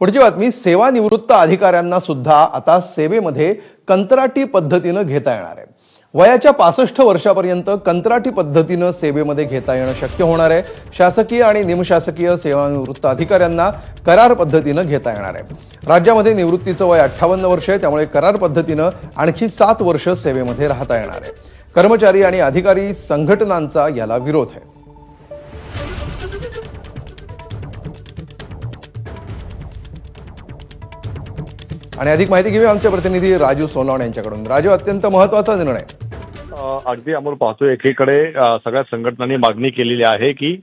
पुढची बातमी सेवानिवृत्त अधिकाऱ्यांना सुद्धा आता सेवेमध्ये कंत्राटी पद्धतीनं घेता येणार आहे. वयाच्या पासष्ट वर्षापर्यंत कंत्राटी पद्धतीनं सेवेमध्ये घेता येणं शक्य होणार आहे. शासकीय आणि निमशासकीय सेवानिवृत्त अधिकाऱ्यांना करार पद्धतीनं घेता येणार आहे. राज्यामध्ये निवृत्तीचं वय अठ्ठावन्न वर्ष आहे त्यामुळे करार पद्धतीनं आणखी सात वर्ष सेवेमध्ये राहता येणार आहे. कर्मचारी आणि अधिकारी संघटनांचा याला विरोध आहे. आणि अधिक माहिती घेऊया आमच्या प्रतिनिधी राजू सोनवण यांच्याकडून. राजू अत्यंत महत्त्वाचा निर्णय. अगदी अमोल पाहतोय एकीकडे सगळ्या संघटनांनी मागणी केलेली आहे की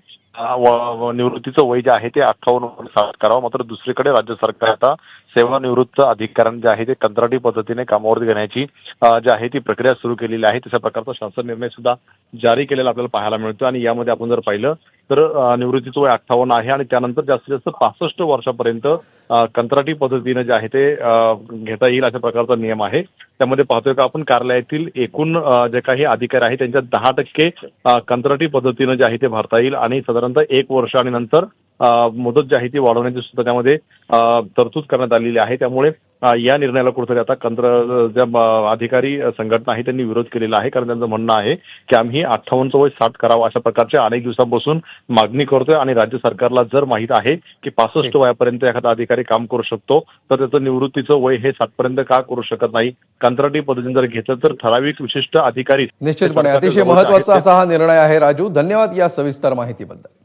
निवृत्तीचं वय जे आहे ते अठ्ठावन्न वर्ष साठ करावं मात्र दुसरीकडे राज्य सरकार आता सेवानिवृत्त अधिकाऱ्यांना जे आहे ते कंत्राटी पद्धतीने कामावरती घेण्याची जी आहे ती प्रक्रिया सुरू केलेली आहे. तशा प्रकारचा शासन निर्णय सुद्धा जारी केलेला आपल्याला पाहायला मिळतो आणि यामध्ये आपण जर पाहिलं तर निवृत्तीचं वय अठ्ठावन्न आहे आणि त्यानंतर जास्तीत जास्त पासष्ट वर्षापर्यंत कंत्राटी पद्धतीने जे आहे ते घेता येईल अशा प्रकारचा नियम आहे. त्यामध्ये पाहतोय का आपण कार्यालयातील एकूण जे काही अधिकारी आहेत त्यांच्या दहा टक्के कंत्राटी पद्धतीनं जे आहे ते भरता येईल. आणि साधारणतः एक वर्ष आणि नंतर मुदत जी आहे ती वाढवण्याची सुद्धा त्यामध्ये तरतूद करण्यात आलेली आहे. त्यामुळे या निर्णयाला कुठेतरी आता कंत्र ज्या अधिकारी संघटना आहे त्यांनी विरोध केलेला आहे. कारण त्यांचं म्हणणं आहे की आम्ही अठ्ठावन्नचं वय साठ करावं अशा प्रकारच्या अनेक दिवसांपासून मागणी करतोय आणि राज्य सरकारला जर माहीत आहे की पासष्ट. वयापर्यंत एखादा अधिकारी काम करू शकतो तर त्याचं निवृत्तीचं वय हे साठपर्यंत का करू शकत नाही? कंत्राटी पद्धतीने जर घेतलं तर ठराविक विशिष्ट अधिकारी निश्चितपणे. अतिशय महत्त्वाचा असा हा निर्णय आहे राजू. धन्यवाद या सविस्तर माहितीबद्दल.